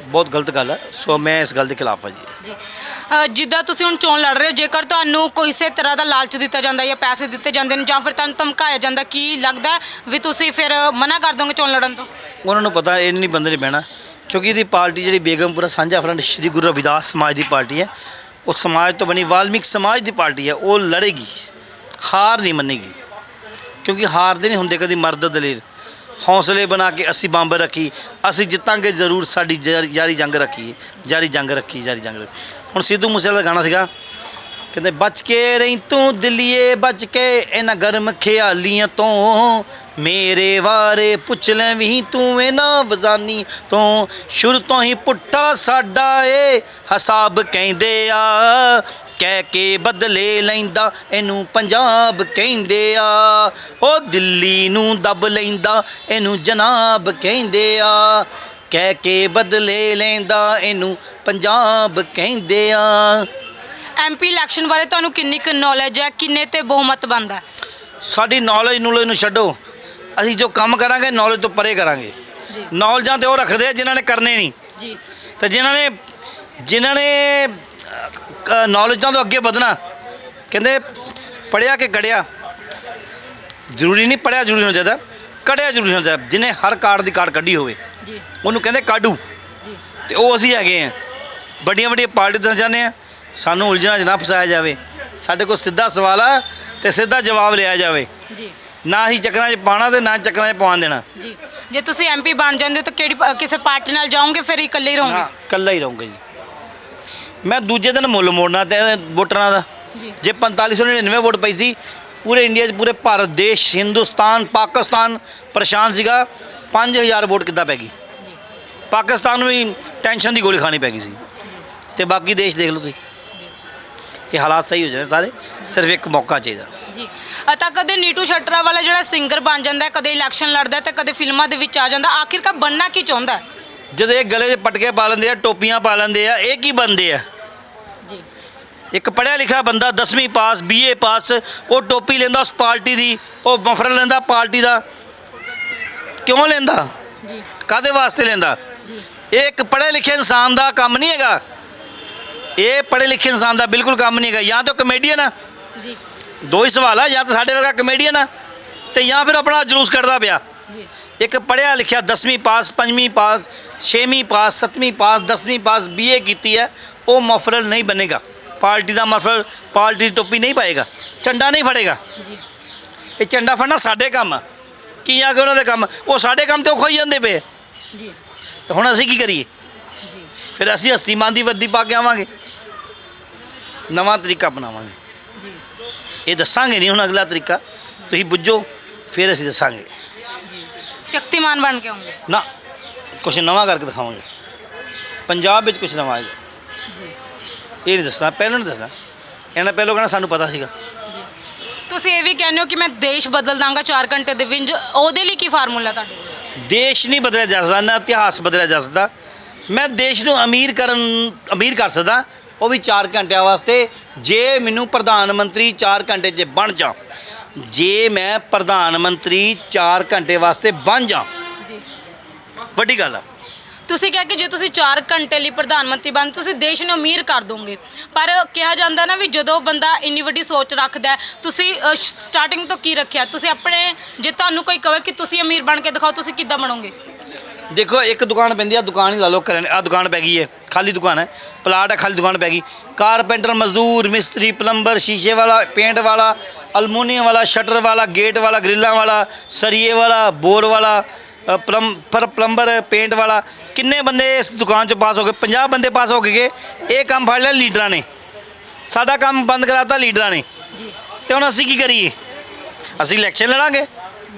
ਬਹੁਤ ਗਲਤ ਗੱਲ ਹੈ। ਸੋ ਮੈਂ ਇਸ ਗੱਲ ਦੇ ਖਿਲਾਫ ਹਾਂ ਜੀ। ਅ, ਜਿੱਦਾਂ ਤੁਸੀਂ ਹੁਣ ਚੋਣ ਲੜ ਰਹੇ ਹੋ ਜੇਕਰ ਤੁਹਾਨੂੰ ਕਿਸੇ ਤਰ੍ਹਾਂ ਦਾ ਲਾਲਚ ਦਿੱਤਾ ਜਾਂਦਾ ਜਾਂ ਪੈਸੇ ਦਿੱਤੇ ਜਾਂਦੇ ਨੇ ਜਾਂ ਫਿਰ ਤੁਹਾਨੂੰ ਧਮਕਾਇਆ ਜਾਂਦਾ ਕੀ ਲੱਗਦਾ ਹੈ ਵੀ ਤੁਸੀਂ ਫਿਰ ਮਨਾ ਕਰ ਦੋਗੇ ਚੋਣ ਲੜਨ ਤੋਂ? ਉਹਨਾਂ ਨੂੰ ਪਤਾ ਇਹ ਨਹੀਂ ਬੰਦੇ ਨੇ ਬਹਿਣਾ। ਕਿਉਂਕਿ ਇਹਦੀ ਪਾਰਟੀ ਜਿਹੜੀ ਬੇਗਮਪੁਰਾ ਸਾਂਝਾ ਫਰੰਟ ਸ਼੍ਰੀ ਗੁਰੂ ਰਵਿਦਾਸ ਸਮਾਜ ਦੀ ਪਾਰਟੀ ਹੈ। ਉਹ ਸਮਾਜ ਤੋਂ ਬਣੀ ਵਾਲਮੀਕ ਸਮਾਜ ਦੀ ਪਾਰਟੀ ਹੈ। ਉਹ ਲੜੇਗੀ ਹਾਰ ਨਹੀਂ ਮੰਨੇਗੀ। ਕਿਉਂਕਿ ਹਾਰਦੇ ਨਹੀਂ ਹੁੰਦੇ ਕਦੀ ਮਰਦ ਦਲੇਰ। ਹੌਸਲੇ ਬਣਾ ਕੇ ਅਸੀਂ ਬੰਬ ਰੱਖੀ, ਅਸੀਂ ਜਿੱਤਾਂਗੇ ਜ਼ਰੂਰ, ਸਾਡੀ ਜਾਰੀ ਜਾਰੀ ਜੰਗ ਰੱਖੀ ਜਾਰੀ ਜੰਗ ਰੱਖੀ ਜਾਰੀ ਜੰਗ ਰੱਖੀ। ਹੁਣ ਸਿੱਧੂ ਮੂਸੇਵਾਲਾ ਦਾ ਗਾਣਾ ਸੀਗਾ, ਕਹਿੰਦੇ, ਬਚ ਕੇ ਰਹੀ ਤੂੰ ਦਿੱਲੀਏ, ਬਚ ਕੇ ਇਹਨਾਂ ਗਰਮ ਖਿਆਲੀਆਂ ਤੋਂ, ਮੇਰੇ ਵਾਰੇ ਪੁੱਛ ਲੈ ਵੀ ਤੂੰ ਇਹਨਾਂ ਵਜ਼ਾਨੀ ਤੋਂ, ਸ਼ੁਰੂ ਤੋਂ ਹੀ ਪੁੱਠਾ ਸਾਡਾ ਏ, ਹਸਾਬ ਕਹਿੰਦੇ ਆ ਕਹਿ ਕੇ ਬਦਲੇ ਲੈਂਦਾ ਇਹਨੂੰ ਪੰਜਾਬ ਕਹਿੰਦੇ ਆ। ਉਹ ਦਿੱਲੀ ਨੂੰ ਦਬ ਲੈਂਦਾ ਇਹਨੂੰ ਜਨਾਬ ਕਹਿੰਦੇ ਆ। ਕਹਿ ਕੇ ਬਦਲੇ ਲੈਂਦਾ ਇਹਨੂੰ ਪੰਜਾਬ ਕਹਿੰਦੇ ਆ। ਐਮਪੀ ਇਲੈਕਸ਼ਨ ਬਾਰੇ ਤੁਹਾਨੂੰ ਕਿੰਨੀ ਕੁ ਨੌਲੇਜ ਹੈ? ਕਿੰਨੇ ਤੇ ਬਹੁਮਤ ਬਣਦਾ? ਹੈ ਸਾਡੀ ਨੌਲੇਜ ਨੂਲੇਜ ਨੂੰ ਛੱਡੋ। ਅਸੀਂ ਜੋ ਕੰਮ ਕਰਾਂਗੇ ਨੌਲੇਜ ਤੋਂ ਪਰੇ ਕਰਾਂਗੇ। ਨੌਲੇਜਾਂ ਤੇ ਉਹ ਰੱਖਦੇ ਆ ਜਿਨ੍ਹਾਂ ਨੇ ਕਰਨੇ ਨਹੀਂ। ਜੀ। ਤੇ ਜਿਨ੍ਹਾਂ ਨੇ ਜਿਨ੍ਹਾਂ ਨੇ ਨੌਲੇਜਾਂ ਤੋਂ ਅੱਗੇ ਵਧਣਾ। ਕਹਿੰਦੇ ਪੜਿਆ ਕਿ ਗੜਿਆ ਜ਼ਰੂਰੀ ਨਹੀਂ ਪੜਿਆ ਜ਼ਰੂਰੀ ਹੋਣਾ ਚਾਹੀਦਾ ਕੜਿਆ ਜ਼ਰੂਰੀ ਹੋਣਾ ਚਾਹੀਦਾ। ਜਿਹਨੇ ਹਰ ਕਾਰਡ ਦੀ ਕਾਰਡ ਕੱਢੀ ਹੋਵੇ ਜੀ। ਉਹਨੂੰ ਕਹਿੰਦੇ ਕਾਡੂ ਜੀ। ਤੇ ਉਹ ਅਸੀਂ ਹੈਗੇ ਆ। ਵੱਡੀਆਂ ਵੱਡੀਆਂ ਪਾਰਟੀ ਤੋਂ ਜਾਂਦੇ ਆ। ਸਾਨੂੰ ਉਲਝਣਾ 'ਚ ਨਾ ਫਸਾਇਆ ਜਾਵੇ। ਸਾਡੇ ਕੋਲ ਸਿੱਧਾ ਸਵਾਲ ਆ ਤੇ ਸਿੱਧਾ ਜਵਾਬ ਲਿਆ ਜਾਵੇ। ਜੀ। ਨਾ ਹੀ ਚੱਕਰਾਂ 'ਚ ਪਾਣਾ ਤੇ ਨਾ ਚੱਕਰਾਂ 'ਚ ਪਾਉਣ ਦੇਣਾ। ਜੀ। ਜੇ ਤੁਸੀਂ ਐਮਪੀ ਬਣ ਜਾਂਦੇ ਹੋ ਤਾਂ ਕਿਹੜੀ ਪ- ਕਿਸੇ ਪਾਰਟੀ ਨਾਲ ਜਾਓਗੇ ਫਿਰ ਇਕੱਲੇ ਹੀ ਰਹੋਗੇ? ਹਾਂ ਇਕੱਲਾ ਹੀ ਰਹੂੰਗਾ ਜੀ। ਮੈਂ ਦੂਜੇ ਦਿਨ ਮੁੱਲ ਮੋੜਨਾ ਤੇ ਵੋਟਰਾਂ ਦਾ। ਜੀ। ਜੇ 4599 ਵੋਟ ਪਈ ਸੀ ਪੂਰੇ ਇੰਡੀਆ 'ਚ ਪੂਰੇ ਭਾਰਤ ਦੇਸ਼ ਹਿੰਦੁਸਤਾਨ ਪਾਕਿਸਤਾਨ ਪਰੇਸ਼ਾਨ ਸੀਗਾ 5000 ਵੋਟ ਕਿੱਦਾਂ ਪੈ ਗਈ? ਪਾਕਿਸਤਾਨ ਨੂੰ ਵੀ ਟੈਨਸ਼ਨ ਦੀ ਗੋਲੀ ਖਾਣੀ ਪੈ ਗਈ ਸੀ। ਤੇ ਬਾਕੀ ਦੇਸ਼ ਦੇਖ ਲਓ ਤੁਸੀਂ। ਇਹ ਹਾਲਾਤ ਸਹੀ ਹੋ ਜਾਣੇ ਸਾਰੇ ਸਿਰਫ ਇੱਕ ਮੌਕਾ ਚਾਹੀਦਾ। ਜੀ। ਤਾਂ ਕਦੇ ਨੀਟੂ ਸ਼ਟਰਾ ਵਾਲਾ ਜਿਹੜਾ ਸਿੰਗਰ ਬਣ ਜਾਂਦਾ ਕਦੇ ਇਲੈਕਸ਼ਨ ਲੜਦਾ ਤੇ ਕਦੇ ਫਿਲਮਾਂ ਦੇ ਵਿੱਚ ਆ ਜਾਂਦਾ ਆਖਿਰਕਾਰ ਬੰਨਾ ਕੀ ਚਾਹੁੰਦਾ? ਜਦੋਂ ਇਹ ਗਲੇ 'ਚ ਪਟਕੇ ਪਾ ਲੈਂਦੇ ਆ ਟੋਪੀਆਂ ਪਾ ਲੈਂਦੇ ਆ ਇਹ ਕੀ ਬੰਦੇ ਆ? ਇੱਕ ਪੜ੍ਹਿਆ ਲਿਖਿਆ ਬੰਦਾ 10ਵੀਂ ਪਾਸ ਬੀਏ ਪਾਸ ਉਹ ਟੋਪੀ ਲੈਂਦਾ ਉਸ ਪਾਰਟੀ ਦੀ ਉਹ ਮਫਰਲ ਲੈਂਦਾ ਪਾਰਟੀ ਦਾ। ਕਿਉਂ ਲੈਂਦਾ? ਜੀ। ਕਾਦੇ ਵਾਸਤੇ ਲੈਂਦਾ? ਜੀ। ਇਹ ਇੱਕ ਪੜ੍ਹੇ ਲਿਖੇ ਇਨਸਾਨ ਦਾ ਕੰਮ ਨਹੀਂ ਹੈਗਾ। ਇਹ ਪੜ੍ਹੇ ਲਿਖੇ ਇਨਸਾਨ ਦਾ ਬਿਲਕੁਲ ਕੰਮ ਨਹੀਂ ਹੈਗਾ। ਜਾਂ ਤਾਂ ਕਮੇਡੀਅਨ ਆ। ਜੀ। ਦੋ ਹੀ ਸਵਾਲ ਆ ਜਾਂ ਤਾਂ ਸਾਡੇ ਵਰਗਾ ਕਮੇਡੀਅਨ ਆ ਤੇ ਜਾਂ ਫਿਰ ਆਪਣਾ ਜਲੂਸ ਕੱਢਦਾ ਪਿਆ। ਜੀ। ਇੱਕ ਪੜ੍ਹਿਆ ਲਿਖਿਆ 10ਵੀਂ ਪਾਸ 5ਵੀਂ ਪਾਸ 6ਵੀਂ ਪਾਸ 7ਵੀਂ ਪਾਸ 10ਵੀਂ ਪਾਸ ਬੀਏ ਕੀਤੀ ਹੈ ਉਹ ਮਫਰਲ ਨਹੀਂ ਬਣੇਗਾ। ਪਾਰਟੀ ਦਾ ਮਫਰਲ ਪਾਰਟੀ ਦੀ ਟੋਪੀ ਨਹੀਂ ਪਾਏਗਾ ਝੰਡਾ ਨਹੀਂ ਫੜੇਗਾ। ਜੀ। ਇਹ ਝੰਡਾ ਫੜਨਾ ਸਾਡੇ ਕੰਮ ਆ। ਕੀ ਆ ਕੇ ਉਹਨਾਂ ਦੇ ਕੰਮ? ਉਹ ਸਾਡੇ ਕੰਮ ਤੇ ਉਹ ਖੋਈ ਜਾਂਦੇ ਪਏ ਜੀ। ਤੇ ਹੁਣ ਅਸੀਂ ਕੀ ਕਰੀਏ? ਜੀ। ਫਿਰ ਅਸੀਂ ਹਸਤੀਮਾਨ ਦੀ ਵਰਦੀ ਪਾ ਕੇ ਆਵਾਂਗੇ। ਨਵਾਂ ਤਰੀਕਾ ਅਪਣਾਵਾਂਗੇ। ਜੀ। ਇਹ ਦੱਸਾਂਗੇ ਨਹੀਂ ਹੁਣ ਅਗਲਾ ਤਰੀਕਾ। ਤੁਸੀਂ ਬੁੱਝੋ ਫਿਰ ਅਸੀਂ ਦੱਸਾਂਗੇ। ਸ਼ਕਤੀਮਾਨ ਬਣ ਕੇ ਆਉਂਗੇ। ਨਾ ਕੁਛ ਨਵਾਂ ਕਰਕੇ ਦਿਖਾਵਾਂਗੇ। ਪੰਜਾਬ ਵਿੱਚ ਕੁਛ ਨਵਾਂ ਆਏਗਾ। ਇਹ ਨਹੀਂ ਦੱਸਣਾ ਪਹਿਲਾਂ ਨਹੀਂ ਦੱਸਣਾ। ਇਹਨਾਂ ਪਹਿਲਾਂ ਕਹਿਣਾ ਸਾਨੂੰ ਪਤਾ ਸੀਗਾ। ਤੁਸੀਂ ਇਹ ਵੀ ਕਹਿੰਦੇ ਹੋ ਕਿ ਮੈਂ ਦੇਸ਼ ਬਦਲ ਦਾਂਗਾ 4 ਘੰਟੇ ਦੇ ਵਿੱਚ ਉਹਦੇ ਲਈ ਕੀ ਫਾਰਮੂਲਾ ਤੁਹਾਡੇ ਦੇਸ਼ ਨਹੀਂ ਬਦਲਿਆ ਜਾ ਸਕਦਾ ਨਾ ਇਤਿਹਾਸ ਬਦਲਿਆ ਜਾ ਸਕਦਾ। ਮੈਂ ਦੇਸ਼ ਨੂੰ ਅਮੀਰ ਕਰਨ ਅਮੀਰ ਕਰ ਸਕਦਾ ਉਹ ਵੀ 4 ਘੰਟਿਆਂ ਵਾਸਤੇ। ਜੇ ਮੈਨੂੰ ਪ੍ਰਧਾਨ ਮੰਤਰੀ 4 ਘੰਟੇ 'ਚ ਬਣ ਜਾ ਜੇ ਮੈਂ ਪ੍ਰਧਾਨ ਮੰਤਰੀ 4 ਘੰਟੇ ਵਾਸਤੇ ਬਣ ਜਾ। ਵੱਡੀ ਗੱਲ ਆ। ਤੁਸੀਂ ਕਿਹਾ ਕਿ ਜੇ ਤੁਸੀਂ 4 ਘੰਟੇ ਲਈ ਪ੍ਰਧਾਨ ਮੰਤਰੀ ਬਣ ਤੁਸੀਂ ਦੇਸ਼ ਨੂੰ ਅਮੀਰ ਕਰ ਦੋਗੇ। ਪਰ ਕਿਹਾ ਜਾਂਦਾ ਨਾ ਵੀ ਜਦੋਂ ਬੰਦਾ ਇੰਨੀ ਵੱਡੀ ਸੋਚ ਰੱਖਦਾ ਹੈ, ਤੁਸੀਂ ਸਟਾਰਟਿੰਗ ਤੋਂ ਕੀ ਰੱਖਿਆ? ਤੁਸੀਂ ਆਪਣੇ ਜੇ ਤੁਹਾਨੂੰ ਕੋਈ ਕਹੇ ਕਿ ਤੁਸੀਂ ਅਮੀਰ ਬਣ ਕੇ ਦਿਖਾਓ ਤੁਸੀਂ ਕਿੱਦਾਂ ਬਣੋਗੇ? ਦੇਖੋ ਇੱਕ ਦੁਕਾਨ ਪੈਂਦੀ ਆ ਦੁਕਾਨ ਹੀ ਲਾ ਲਓ ਕਰਨ ਆ ਦੁਕਾਨ ਪੈ ਗਈ ਹੈ ਖਾਲੀ ਦੁਕਾਨ ਹੈ ਪਲਾਟ ਹੈ ਖਾਲੀ ਦੁਕਾਨ ਪੈ ਗਈ। ਕਾਰਪੈਂਟਰ ਮਜ਼ਦੂਰ ਮਿਸਤਰੀ ਪਲੰਬਰ ਸ਼ੀਸ਼ੇ ਵਾਲਾ ਪੇਂਟ ਵਾਲਾ ਅਲਮੂਨੀਅਮ ਵਾਲਾ ਸ਼ਟਰ ਵਾਲਾ ਗੇਟ ਵਾਲਾ ਗ੍ਰਿਲਾਂ ਵਾਲਾ ਸਰੀਏ ਵਾਲਾ ਬੋਰ ਵਾਲਾ ਅ, ਪਲਮ ਪਰ ਪਲੰਬਰ ਪੇਂਟ ਵਾਲਾ ਕਿੰਨੇ ਬੰਦੇ ਇਸ ਦੁਕਾਨ 'ਚ ਪਾਸ ਹੋ ਗਏ? 50 ਬੰਦੇ ਪਾਸ ਹੋ ਗਏ। ਇਹ ਕੰਮ ਫੜ ਲਿਆ ਲੀਡਰਾਂ ਨੇ। ਸਾਡਾ ਕੰਮ ਬੰਦ ਕਰਾਤਾ ਲੀਡਰਾਂ ਨੇ। ਜੀ। ਤੇ ਹੁਣ ਅਸੀਂ ਕੀ ਕਰੀਏ? ਅਸੀਂ ਇਲੈਕਸ਼ਨ ਲੜਾਂਗੇ।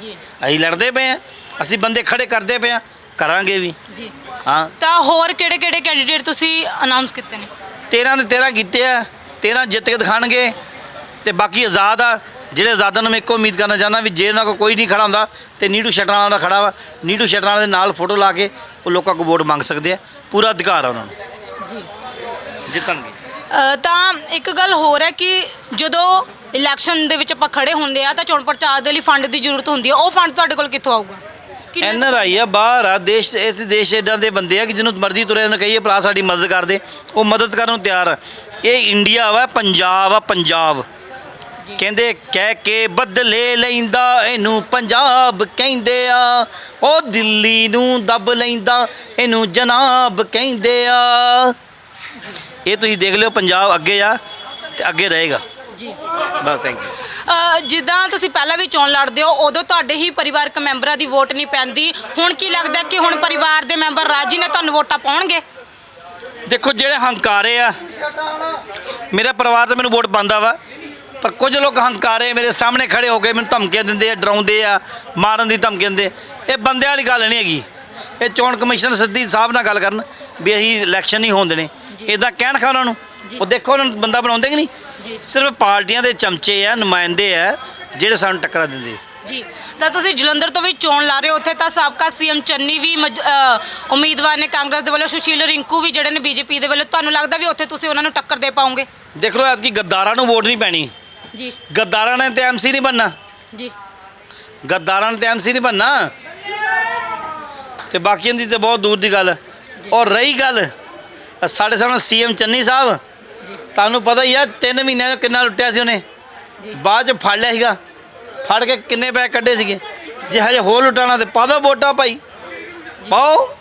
ਜੀ। ਅਸੀਂ ਲੜਦੇ ਪਏ ਆ ਅਸੀਂ ਬੰਦੇ ਖੜੇ ਕਰਦੇ ਪਏ ਆ ਕਰਾਂਗੇ ਵੀ। ਜੀ। ਹਾਂ। ਤਾਂ ਹੋਰ ਕਿਹੜੇ ਕਿਹੜੇ ਕੈਂਡੀਡੇਟ ਤੁਸੀਂ ਅਨਾਉਂਸ ਕੀਤੇ ਨੇ? 13 ਦੇ 13 ਕੀਤੇ ਆ। 13 ਜਿੱਤ ਕੇ ਦਿਖਾਣਗੇ। ਤੇ ਬਾਕੀ ਆਜ਼ਾਦ ਆ। ਜਿਹੜੇ ਆਜ਼ਾਦਾਂ ਨੂੰ ਮੈਂ ਇੱਕੋ ਉਮੀਦ ਕਰਨਾ ਚਾਹੁੰਦਾ ਵੀ ਜੇ ਉਹਨਾਂ ਕੋਲ ਕੋਈ ਨਹੀਂ ਖੜਾ ਹੁੰਦਾ ਤੇ ਨੀਟੂ ਸ਼ਟਰਾਂ ਦਾ ਖੜਾ ਵਾ ਨੀਟੂ ਸ਼ਟਰਾਂ ਦੇ ਨਾਲ ਫੋਟੋ ਲਾ ਕੇ ਉਹ ਲੋਕਾਂ ਕੋਲ ਵੋਟ ਮੰਗ ਸਕਦੇ ਆ। ਪੂਰਾ ਅਧਿਕਾਰ ਆ ਉਹਨਾਂ ਨੂੰ। ਜੀ। ਜਿੱਤਣਗੇ। ਤਾਂ ਇੱਕ ਗੱਲ ਹੋਰ ਹੈ ਕਿ ਜਦੋਂ ਇਲੈਕਸ਼ਨ ਦੇ ਵਿੱਚ ਆਪਾਂ ਖੜੇ ਹੁੰਦੇ ਆ ਤਾਂ ਚੋਣ ਪ੍ਰਚਾਰ ਦੇ ਲਈ ਫੰਡ ਦੀ ਜ਼ਰੂਰਤ ਹੁੰਦੀ ਹੈ ਉਹ ਫੰਡ ਤੁਹਾਡੇ ਕੋਲ ਕਿੱਥੋਂ ਆਊਗਾ? ਐਨ ਆਰ ਆਈ ਆ ਬਾਹਰ ਆ ਦੇਸ਼ ਇਸ ਦੇਸ਼ ਇਦਾਂ ਦੇ ਬੰਦੇ ਆ ਕਿ ਜਿਹਨੂੰ ਮਰਜ਼ੀ ਤੁਰੇ ਉਹਨੂੰ ਕਹੀਏ ਭਰਾ ਸਾਡੀ ਮਦਦ ਕਰ ਦੇ। ਉਹ ਮਦਦ ਕਰਨ ਨੂੰ ਤਿਆਰ ਆ। ਇਹ ਇੰਡੀਆ ਵਾ ਪੰਜਾਬ ਆ ਪੰਜਾਬ। ਕਹਿੰਦੇ ਕਹਿ ਕੇ ਬਦਲੇ ਲੈਂਦਾ ਇਹਨੂੰ ਪੰਜਾਬ ਕਹਿੰਦੇ ਆ। ਉਹ ਦਿੱਲੀ ਨੂੰ ਦੱਬ ਲੈਂਦਾ ਇਹਨੂੰ ਜਨਾਬ ਕਹਿੰਦੇ ਆ। ਇਹ ਤੁਸੀਂ ਦੇਖ ਲਿਓ ਪੰਜਾਬ ਅੱਗੇ ਆ ਤੇ ਅੱਗੇ ਰਹੇਗਾ। ਜੀ। ਬਸ ਥੈਂਕ ਯੂ ਅ, ਜਿੱਦਾਂ ਤੁਸੀਂ ਪਹਿਲਾਂ ਵੀ ਚੋਣ ਲੜਦੇ ਹੋ ਉਦੋਂ ਤੁਹਾਡੇ ਹੀ ਪਰਿਵਾਰਕ ਮੈਂਬਰਾਂ ਦੀ ਵੋਟ ਨਹੀਂ ਪੈਂਦੀ। ਹੁਣ ਕੀ ਲੱਗਦਾ ਕਿ ਹੁਣ ਪਰਿਵਾਰ ਦੇ ਮੈਂਬਰ ਰਾਜੀ ਨੇ ਤੁਹਾਨੂੰ ਵੋਟਾਂ ਪਾਉਣਗੇ? ਦੇਖੋ ਜਿਹੜੇ ਹੰਕਾਰੇ ਆ ਮੇਰਾ ਪਰਿਵਾਰ ਤਾਂ ਮੈਨੂੰ ਵੋਟ ਪਾਉਂਦਾ ਵਾ। ਪਰ ਕੁਝ ਲੋਕ ਹੰਕਾਰੇ ਮੇਰੇ ਸਾਹਮਣੇ ਖੜੇ ਹੋ ਕੇ ਮੈਨੂੰ ਧਮਕੀਆਂ ਦਿੰਦੇ ਆ ਡਰਾਉਂਦੇ ਆ ਮਾਰਨ ਦੀ ਧਮਕੀਆਂ ਦਿੰਦੇ ਇਹ ਬੰਦਿਆਂ ਵਾਲੀ ਗੱਲ ਨਹੀਂ ਹੈਗੀ। ਇਹ ਚੋਣ ਕਮਿਸ਼ਨਰ ਸਿੱਧੀ ਸਾਹਿਬ ਨਾਲ ਗੱਲ ਕਰਨ ਵੀ ਅਸੀਂ ਇਲੈਕਸ਼ਨ ਨਹੀਂ ਹੋਣ ਦੇਣੇ। ਇਦਾਂ ਕਹਿਣ ਖਾ ਉਹਨਾਂ। ਨੂੰ ਉਹ ਦੇਖੋ ਉਹਨਾਂ ਨੂੰ ਬੰਦਾ ਬਣਾਉਂਦੇ ਕਿ ਨਹੀਂ? ਸਿਰਫ ਪਾਰਟੀਆਂ ਦੇ ਚਮਚੇ ਆ ਨੁਮਾਇੰਦੇ ਆ ਜਿਹੜੇ ਸਾਨੂੰ ਟੱਕਰਾ ਦਿੰਦੇ ਜੀ। ਤਾਂ ਤੁਸੀਂ ਜਲੰਧਰ ਤੋਂ ਵੀ ਚੋਣ ਲਾ ਰਹੇ ਹੋ ਉੱਥੇ ਤਾਂ ਸਾਬਕਾ ਸੀਐਮ ਚੰਨੀ ਵੀ ਮਜ- ਅ, ਉਮੀਦਵਾਰ ਨੇ ਕਾਂਗਰਸ ਦੇ ਵੱਲੋਂ ਸੁਸ਼ੀਲ ਰਿੰਕੂ ਵੀ ਜਿਹੜੇ ਨੇ ਬੀਜੇਪੀ ਦੇ ਵੱਲੋਂ। ਤੁਹਾਨੂੰ ਲੱਗਦਾ ਵੀ ਉੱਥੇ ਤੁਸੀਂ ਉਹਨਾਂ ਨੂੰ ਟੱਕਰ ਦੇ ਪਾਓਗੇ ਦੇਖ ਲਓ ਐਤਕੀ ਗੱਦਾਰਾਂ ਨੂੰ ਵੋਟ ਨਹੀਂ ਪੈਣੀ। ਜੀ। ਗੱਦਾਰਾਂ ਨੇ ਤੇ ਐਮਸੀ ਨਹੀਂ ਬਣਨਾ? ਜੀ। ਗੱਦਾਰਾਂ ਨੇ ਤੇ ਐਮਸੀ ਨਹੀਂ ਬਣਨਾ? ਤੇ ਬਾਕੀਆਂ ਦੀ ਤੇ ਬਹੁਤ ਦੂਰ ਦੀ ਗੱਲ। ਹੈ। ਔਰ ਰਹੀ ਗੱਲ ਅ ਸਾਡੇ ਸਾਹਮਣੇ ਸੀਐਮ ਚੰਨੀ ਸਾਹਿਬ ਤੁਹਾਨੂੰ ਪਤਾ ਹੀ ਆ 3 ਮਹੀਨਿਆਂ ਚ ਕਿੰਨਾ ਲੁੱਟਿਆ ਸੀ ਉਹਨੇ। ਬਾਅਦ ਚ ਫੜ ਲਿਆ ਸੀਗਾ। ਫੜ ਕੇ ਕਿੰਨੇ ਪੈਸੇ ਕੱਢੇ ਸੀਗੇ? ਜੇ ਹਜੇ ਹੋਰ ਲੁਟਾਣਾ ਤੇ ਪਾ ਦਿਓ ਵੋਟਾਂ ਭਾਈ। ਪਾਓ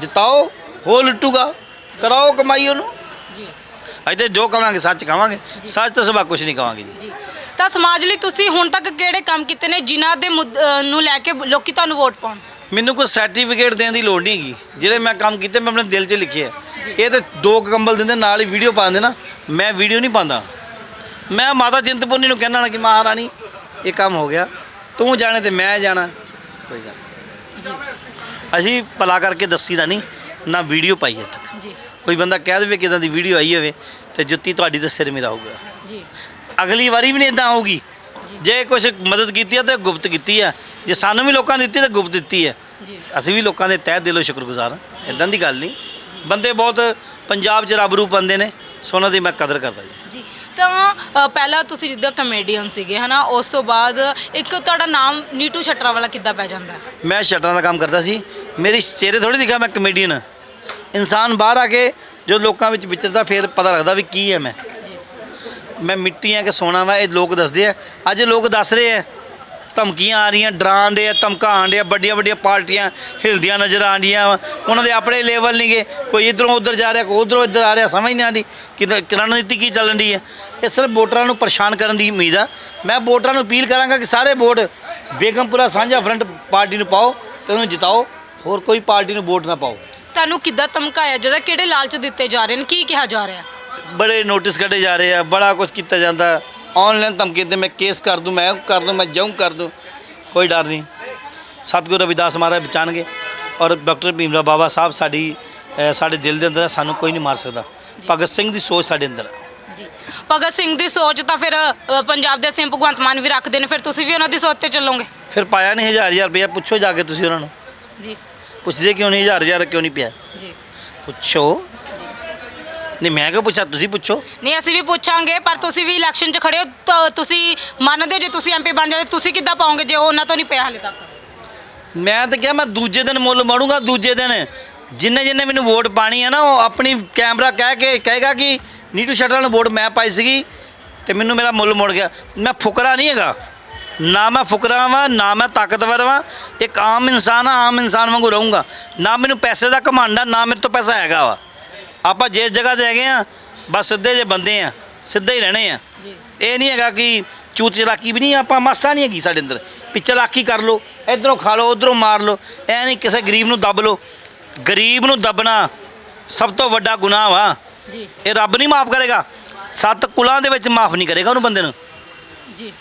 ਜਿਤਾਓ ਹੋਰ ਲੁੱਟੂਗਾ। ਕਰਾਓ ਕਮਾਈ ਉਹਨੂੰ। ਅੱਜ ਤੇ ਜੋ ਕਵਾਂਗੇ ਸੱਚ ਕਵਾਂਗੇ। ਸੱਚ ਤੋਂ ਸਵਾ ਕੁਝ ਨਹੀਂ ਕਵਾਂਗੇ ਜੀ। ਤਾਂ ਸਮਾਜ ਲਈ ਤੁਸੀਂ ਹੁਣ ਤੱਕ ਕਿਹੜੇ ਕੰਮ ਕੀਤੇ ਨੇ ਜਿਨ੍ਹਾਂ ਦੇ ਮੁੱਦ- ਨੂੰ ਲੈ ਕੇ ਲੋਕੀ ਤੁਹਾਨੂੰ ਵੋਟ ਪਾਉਣ? ਮੈਨੂੰ ਕੋਈ ਸਰਟੀਫਿਕੇਟ ਦੇਣ ਦੀ ਲੋੜ ਨਹੀਂ ਹੈਗੀ। ਜਿਹੜੇ ਮੈਂ ਕੰਮ ਕੀਤੇ ਮੈਂ ਆਪਣੇ ਦਿਲ 'ਚ ਲਿਖੇ ਆ। ਇਹ ਤੇ ਦੋ ਕੁ ਕੰਬਲ ਦਿੰਦੇ ਨਾਲ ਹੀ ਵੀਡੀਓ ਪਾ ਦਿੰਦੇ ਨਾ ਮੈਂ ਵੀਡੀਓ ਨਹੀਂ ਪਾਉਂਦਾ। ਮੈਂ ਮਾਤਾ ਚਿੰਤਪੁਰਨੀ ਨੂੰ ਕਹਿਣਾ ਨਾ ਕਿ ਮਹਾਰਾਣੀ ਇਹ ਕੰਮ ਹੋ ਗਿਆ। ਤੂੰ ਜਾਣੇ ਤੇ ਮੈਂ ਜਾਣਾ। ਕੋਈ ਗੱਲ ਨਹੀਂ। ਅਸੀਂ ਭਲਾ ਕਰਕੇ ਦੱਸੀਦਾ ਨਹੀਂ ਨਾ ਵੀਡੀਓ ਪਾਈ ਅੱਜ ਤੱਕ। ਜੀ। ਕੋਈ ਬੰਦਾ ਕਹਿ ਦੇਵੇ ਕਿਦਾਂ ਦੀ ਵੀਡੀਓ ਆਈ ਹੋਵੇ ਤੇ ਜੁੱਤੀ ਤੁਹਾਡੀ ਤੇ ਸਿਰ ਮੇਰਾ ਹੋਊਗਾ ਜੀ। ਅਗਲੀ ਵਾਰੀ ਵੀ ਨਹੀਂ ਇਦਾਂ ਹੋਊਗੀ ਜੇ। ਕੁਝ ਮਦਦ ਕੀਤੀ ਹੈ ਤਾਂ ਗੁਪਤ ਕੀਤੀ ਹੈ ਜੇ ਸਾਨੂੰ ਵੀ ਲੋਕਾਂ ਨੇ ਦਿੱਤੀ ਤਾਂ ਗੁਪਤ ਦਿੱਤੀ ਹੈ ਅਸੀਂ ਵੀ ਲੋਕਾਂ ਦੇ ਤਹਿ ਦਿਲੋਂ ਸ਼ੁਕਰਗੁਜ਼ਾਰ ਹਾਂ। ਇਦਾਂ ਦੀ ਗੱਲ ਨਹੀਂ। ਬੰਦੇ ਬਹੁਤ ਪੰਜਾਬ 'ਚ ਰੱਬ ਰੂਪ ਬੰਦੇ ਨੇ। ਸੋ ਉਹਨਾਂ ਦੀ ਮੈਂ ਕਦਰ ਕਰਦਾ ਜੀ। ਜੀ। ਤਾਂ ਪਹਿਲਾਂ ਤੁਸੀਂ ਜਿੱਦਾਂ ਕਮੇਡੀਅਨ ਸੀਗੇ ਹਨਾ ਉਸ ਤੋਂ ਬਾਅਦ ਇੱਕ ਤੁਹਾਡਾ ਨਾਮ ਨੀਟੂ ਛਟਰਾ ਵਾਲਾ ਕਿੱਦਾਂ ਪੈ ਜਾਂਦਾ? ਮੈਂ ਸ਼ਟਰਾਂ ਦਾ ਕੰਮ ਕਰਦਾ ਸੀ। ਮੇਰੀ ਚਿਹਰੇ ਥੋੜੀ ਦਿਖਾ ਮੈਂ ਕਮੇਡੀਅਨ ਹਾਂ। ਇਨਸਾਨ ਬਾਹਰ ਆ ਕੇ ਜੋ ਲੋਕਾਂ ਵਿੱਚ ਵਿਚਰਦਾ ਫਿਰ ਪਤਾ ਲੱਗਦਾ ਵੀ ਕੀ ਹੈ ਮੈਂ। ਮੈਂ ਮਿੱਟੀ ਆ ਕਿ ਸੋਨਾ ਵਾ ਇਹ ਲੋਕ ਦੱਸਦੇ ਆ। ਅੱਜ ਲੋਕ ਦੱਸ ਰਹੇ ਆ ਧਮਕੀਆਂ ਆ ਰਹੀਆਂ ਡਰਾਉਣ ਦੇ ਧਮਕਾਉਣ ਦੇ ਵੱਡੀਆਂ ਵੱਡੀਆਂ ਪਾਰਟੀਆਂ ਹਿਲਦੀਆਂ ਨਜ਼ਰ ਆਉਂਦੀਆਂ ਵਾ। ਉਹਨਾਂ ਦੇ ਆਪਣੇ ਲੈਵਲ ਨਹੀਂਗੇ ਕੋਈ ਇਧਰੋਂ ਉਧਰ ਜਾ ਰਿਹਾ ਕੋਈ ਉਧਰੋਂ ਇੱਧਰ ਆ ਰਿਹਾ ਸਮਝ ਨਹੀਂ ਆਉਂਦੀ। ਕਿ ਰਣਨੀਤੀ ਕੀ ਚੱਲਣ ਦੀ ਹੈ ਇਹ ਸਿਰਫ ਵੋਟਰਾਂ ਨੂੰ ਪਰੇਸ਼ਾਨ ਕਰਨ ਦੀ ਉਮੀਦ ਆ। ਮੈਂ ਵੋਟਰਾਂ ਨੂੰ ਅਪੀਲ ਕਰਾਂਗਾ ਕਿ ਸਾਰੇ ਵੋਟ ਬੇਗਮਪੁਰਾ ਸਾਂਝਾ ਫਰੰਟ ਪਾਰਟੀ ਨੂੰ ਪਾਓ ਤੇ ਉਹਨੂੰ ਜਿਤਾਓ। ਹੋਰ ਕੋਈ ਪਾਰਟੀ ਨੂੰ ਵੋਟ ਨਾ ਪਾਓ। ਤੁਹਾਨੂੰ ਕਿੱਦਾਂ ਧਮਕਾਇਆ? ਜਿਹੜਾ ਕਿਹੜੇ ਲਾਲਚ ਦਿੱਤੇ ਜਾ ਰਹੇ ਨੇ? ਕੀ ਕਿਹਾ ਜਾ ਰਿਹਾ? ਬੜੇ ਨੋਟਿਸ ਕੱਢੇ ਜਾ ਰਹੇ ਆ ਬੜਾ ਕੁਝ ਕੀਤਾ ਜਾਂਦਾ। ਆਨਲਾਈਨ ਧਮਕੀ ਤੇ ਮੈਂ ਕੇਸ ਕਰ ਦੂੰ ਮੈਂ ਕਰ ਦੂੰ ਮੈਂ ਜਾਊਂ ਕਰ ਦੂੰ। ਕੋਈ ਡਰ ਨਹੀਂ। ਸਤਿਗੁਰੂ ਰਵਿਦਾਸ ਮਹਾਰਾਜ ਬਚਾਣਗੇ। ਔਰ ਡਾਕਟਰ ਭੀਮਰਾਵ ਬਾਬਾ ਸਾਹਿਬ ਸਾਡੀ ਸਾਡੇ ਦਿਲ ਦੇ ਅੰਦਰ ਹੈ, ਸਾਨੂੰ ਕੋਈ ਨਹੀਂ ਮਾਰ ਸਕਦਾ। ਭਗਤ ਸਿੰਘ ਦੀ ਸੋਚ ਸਾਡੇ ਅੰਦਰ ਹੈ ਜੀ। ਭਗਤ ਸਿੰਘ ਦੀ ਸੋਚ ਤਾਂ ਫਿਰ ਅ, ਪੰਜਾਬ ਦੇ ਸਿੰਪ ਭਗਵੰਤ ਮਾਨ ਵੀ ਰੱਖਦੇ ਨੇ। ਫਿਰ ਤੁਸੀਂ ਵੀ ਉਹਨਾਂ ਦੀ ਸੋਚ ਤੇ ਚੱਲੋਗੇ? ਫਿਰ ਪਾਇਆ ਨਹੀਂ ਹਜ਼ਾਰ ਹਜ਼ਾਰ ਰੁਪਇਆ ਪੁੱਛੋ ਜਾ ਕੇ ਤੁਸੀਂ ਉਹਨਾਂ ਨੂੰ। ਜੀ। ਪੁੱਛਦੇ ਕਿਉਂ ਨਹੀਂ ਹਜ਼ਾਰ ਹਜ਼ਾਰ ਕਿਉਂ ਨਹੀਂ ਪਿਆ? ਜੀ। ਪੁੱਛੋ। ਨਹੀਂ ਮੈਂ ਕਿਉਂ ਪੁੱਛਾ ਤੁਸੀਂ ਪੁੱਛੋ। ਨਹੀਂ ਅਸੀਂ ਵੀ ਪੁੱਛਾਂਗੇ ਪਰ ਤੁਸੀਂ ਵੀ ਇਲੈਕਸ਼ਨ 'ਚ ਖੜੇ ਹੋ ਤਾਂ ਤੁਸੀਂ ਮੰਨਦੇ ਹੋ ਜੇ ਤੁਸੀਂ ਐਮਪੀ ਬਣ ਜਾਓਗੇ ਤੁਸੀਂ ਕਿੱਦਾਂ ਪਾਓਗੇ ਜੇ ਉਹ ਉਹਨਾਂ ਤੋਂ ਨਹੀਂ ਪਿਆ ਹਾਲੇ ਤੱਕ? ਮੈਂ ਤਾਂ ਕਿਹਾ ਮੈਂ ਦੂਜੇ ਦਿਨ ਮੁੱਲ ਮਾਰੂੰਗਾ ਦੂਜੇ ਦਿਨ। ਜਿੰਨੇ ਜਿੰਨੇ ਮੈਨੂੰ ਵੋਟ ਪਾਣੀ ਹੈ ਨਾ ਉਹ ਆਪਣੀ ਕੈਮਰਾ ਕਹਿ ਕੇ ਕਹੇਗਾ ਕਿ ਨੀਟੂ ਸ਼ਟਰ ਨੂੰ ਵੋਟ ਮੈਂ ਪਾਈ ਸੀਗੀ ਤੇ ਮੈਨੂੰ ਮੇਰਾ ਮੁੱਲ ਮੁੜ ਗਿਆ। ਮੈਂ ਫੁਕਰਾ ਨਹੀਂ ਹੈਗਾ। ਨਾ ਮੈਂ ਫੁਕਰਾ ਵਾਂ ਨਾ ਮੈਂ ਤਾਕਤਵਰ ਵਾਂ। ਇੱਕ ਆਮ ਇਨਸਾਨ ਆ ਆਮ ਇਨਸਾਨ ਵਾਂਗੂ ਰਹੂੰਗਾ। ਨਾ ਮੈਨੂੰ ਪੈਸੇ ਦਾ ਘਮੰਡ ਆ ਨਾ ਮੇਰੇ ਤੋਂ ਪੈਸਾ ਹੈਗਾ ਵਾ। ਆਪਾਂ ਜਿਸ ਜਗ੍ਹਾ ਤੇ ਹੈਗੇ ਆ ਬਸ ਸਿੱਧੇ ਜੇ ਬੰਦੇ ਆ ਸਿੱਧੇ ਹੀ ਰਹਿਣੇ ਆ। ਇਹ ਨਹੀਂ ਹੈਗਾ ਕਿ ਚੂਤ ਚਲਾਕੀ ਵੀ ਨਹੀਂ ਆਪਾਂ ਮਾਸਾ ਨਹੀਂ ਹੈਗੀ ਸਾਡੇ ਅੰਦਰ। ਵੀ ਚਲਾਕੀ ਕਰ ਲਓ ਇਧਰੋਂ ਖਾ ਲਓ ਉਧਰੋਂ ਮਾਰ ਲਓ। ਐ ਨਹੀਂ ਕਿਸੇ ਗਰੀਬ ਨੂੰ ਦੱਬ ਲਓ। ਗਰੀਬ ਨੂੰ ਦੱਬਣਾ ਸਭ ਤੋਂ ਵੱਡਾ ਗੁਨਾਹ ਵਾ। ਇਹ ਰੱਬ ਨਹੀਂ ਮਾਫ ਕਰੇਗਾ। ਸੱਤ ਕੁਲਾਂ ਦੇ ਵਿੱਚ ਮਾਫ ਨਹੀਂ ਕਰੇਗਾ ਉਹਨੂੰ ਬੰਦੇ ਨੂੰ।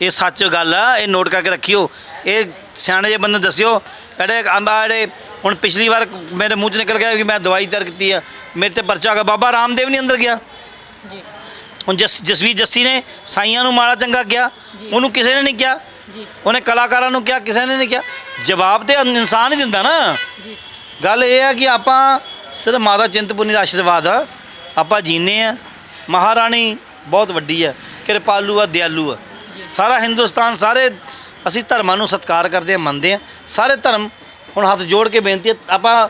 ਇਹ ਸੱਚ ਗੱਲ ਆ ਇਹ ਨੋਟ ਕਰਕੇ ਰੱਖਿਓ। ਇਹ ਸਿਆਣੇ ਜਿਹੇ ਬੰਦੇ ਦੱਸਿਓ ਜਿਹੜੇ ਅੰਬਾ ਜਿਹੜੇ ਹੁਣ ਪਿਛਲੀ ਵਾਰ ਮੇਰੇ ਮੂੰਹ 'ਚ ਨਿਕਲ ਗਿਆ ਕਿ ਮੈਂ ਦਵਾਈ ਤਿਆਰ ਕੀਤੀ ਆ। ਮੇਰੇ ਤੇ ਪਰਚਾ ਆ ਗਿਆ। ਬਾਬਾ ਰਾਮਦੇਵ ਨਹੀਂ ਅੰਦਰ ਗਿਆ। ਜੀ। ਹੁਣ ਜਸ ਜਸਵੀਰ ਜੱਸੀ ਨੇ ਸਾਈਆਂ ਨੂੰ ਮਾੜਾ ਚੰਗਾ ਕਿਹਾ। ਜੀ। ਉਹਨੂੰ ਕਿਸੇ ਨੇ ਨਹੀਂ ਕਿਹਾ। ਜੀ। ਉਹਨੇ ਕਲਾਕਾਰਾਂ ਨੂੰ ਕਿਹਾ ਕਿਸੇ ਨੇ ਨਹੀਂ ਕਿਹਾ। ਜਵਾਬ ਤੇ ਇਨਸਾਨ ਹੀ ਦਿੰਦਾ ਨਾ। ਜੀ। ਗੱਲ ਇਹ ਆ ਕਿ ਆਪਾਂ ਸਿਰਫ ਮਾਤਾ ਚਿੰਤਪੁਰਨੀ ਦਾ ਆਸ਼ੀਰਵਾਦ ਆ। ਆਪਾਂ ਜੀਨੇ ਆ। ਮਹਾਰਾਣੀ ਬਹੁਤ ਵੱਡੀ ਆ। ਕਿਰਪਾਲੂ ਆ ਦਿਆਲੂ ਆ। ਸਾਰਾ ਹਿੰਦੁਸਤਾਨ, ਸਾਰੇ ਅਸੀਂ ਧਰਮਾਂ ਨੂੰ ਸਤਿਕਾਰ ਕਰਦੇ ਹਾਂ, ਮੰਨਦੇ ਹਾਂ। ਸਾਰੇ ਧਰਮ ਹੁਣ ਹੱਥ ਜੋੜ ਕੇ ਬੇਨਤੀ ਹੈ, ਆਪਾਂ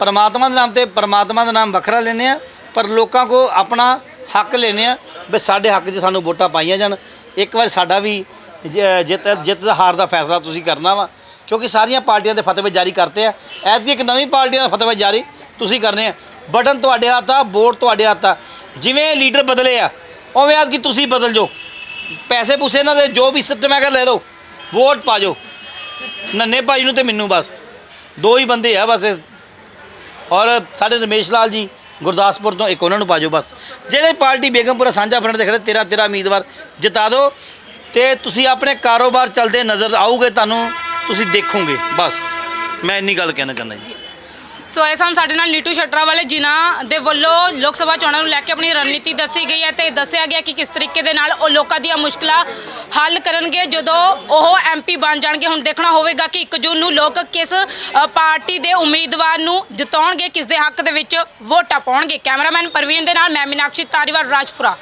ਪਰਮਾਤਮਾ ਦੇ ਨਾਮ ਤੇ ਪਰਮਾਤਮਾ ਦਾ ਨਾਮ ਵੱਖਰਾ ਲੈਨੇ ਆ ਪਰ ਲੋਕਾਂ ਕੋ ਆਪਣਾ ਹੱਕ ਲੈਨੇ ਆ ਵੀ ਸਾਡੇ ਹੱਕ 'ਚ ਸਾਨੂੰ ਵੋਟਾਂ ਪਾਈਆਂ ਜਾਣ। ਇੱਕ ਵਾਰ ਸਾਡਾ ਵੀ ਜ- ਜਿੱਤ ਜਿੱਤ ਦਾ ਹਾਰ ਦਾ ਫੈਸਲਾ ਤੁਸੀਂ ਕਰਨਾ ਵਾ, ਕਿਉਂਕਿ ਸਾਰੀਆਂ ਪਾਰਟੀਆਂ ਦੇ ਫਤਵੇ ਜਾਰੀ ਕਰਤੇ ਆ। ਐਤਕੀ ਇੱਕ ਨਵੀਂ ਪਾਰਟੀਆਂ ਦਾ ਫਤਵਾ ਜਾਰੀ ਤੁਸੀਂ ਕਰਨੇ ਆ। ਬਟਨ ਤੁਹਾਡੇ ਹੱਥ ਆ, ਵੋਟ ਤੁਹਾਡੇ ਹੱਥ ਆ। ਜਿਵੇਂ ਲੀਡਰ ਬਦਲੇ ਆ, ਉਵੇਂ ਐਤਕੀ ਤੁਸੀਂ ਬਦਲ ਜਾਓ। ਪੈਸੇ ਪੂਸੇ ਇਹਨਾਂ ਦੇ, ਜੋ ਵੀ ਸਿਸਟਮ ਹੈਗਾ ਲੈ ਲਓ, ਵੋਟ ਪਾ ਜਾਓ। ਨੰਨੇ ਭਾਈ ਨੂੰ ਤੇ ਮੈਨੂੰ ਬਸ। ਦੋ ਹੀ ਬੰਦੇ ਆ ਬਸ ਇਸ- ਔਰ ਸਾਡੇ ਰਮੇਸ਼ ਲਾਲ ਜੀ, ਗੁਰਦਾਸਪੁਰ ਤੋਂ ਇੱਕ ਉਹਨਾਂ ਨੂੰ ਪਾਜੋ ਬਸ। ਜਿਹੜੇ ਪਾਰਟੀ ਬੇਗਮਪੁਰਾ ਸਾਂਝਾ ਫਰੰਟ ਦੇ ਖੜੇ, ਤੇਰਾ ਤੇਰਾ ਉਮੀਦਵਾਰ, ਜਿਤਾ ਦਿਓ ਤੇ ਤੁਸੀਂ ਆਪਣੇ ਕਾਰੋਬਾਰ ਚੱਲਦੇ ਨਜ਼ਰ ਆਊਗੇ ਤੁਹਾਨੂੰ, ਤੁਸੀਂ ਦੇਖੋਗੇ, ਬਸ। ਮੈਂ ਇੰਨੀ ਗੱਲ ਕਹਿਣਾ ਚਾਹੁੰਦਾ ਜੀ। ਸੋ ਇਹ ਸਨ ਸਾਡੇ ਨਾਲ ਨੀਟੂ ਸ਼ਟਰਾ ਵਾਲੇ ਜਿਨ੍ਹਾਂ ਦੇ ਵੱਲੋਂ ਲੋਕ ਸਭਾ ਚੋਣਾਂ ਨੂੰ ਲੈ ਕੇ ਆਪਣੀ ਰਣਨੀਤੀ ਦੱਸੀ ਗਈ ਹੈ ਤੇ ਦੱਸਿਆ ਗਿਆ ਕਿ ਕਿਸ ਤਰੀਕੇ ਦੇ ਨਾਲ ਉਹ ਲੋਕਾਂ ਦੀਆਂ ਮੁਸ਼ਕਲਾਂ ਹੱਲ ਕਰਨਗੇ ਜਦੋਂ ਉਹ ਐਮਪੀ ਬਣ ਜਾਣਗੇ। ਹੁਣ ਦੇਖਣਾ ਹੋਵੇਗਾ ਕਿ 1 ਜੂਨ ਨੂੰ ਲੋਕ ਕਿਸ ਅ, ਪਾਰਟੀ ਦੇ ਉਮੀਦਵਾਰ ਨੂੰ ਜਿਤਾਉਣਗੇ ਕਿਸ ਦੇ ਹੱਕ ਦੇ ਵਿੱਚ ਵੋਟਾਂ ਪਾਉਣਗੇ। ਕੈਮਰਾਮੈਨ ਪ੍ਰਵੀਨ ਦੇ ਨਾਲ ਮੈਂ ਮੀਨਾਕਸ਼ੀ ਤਾਰੀਵਾਲ ਰਾਜਪੁਰਾ।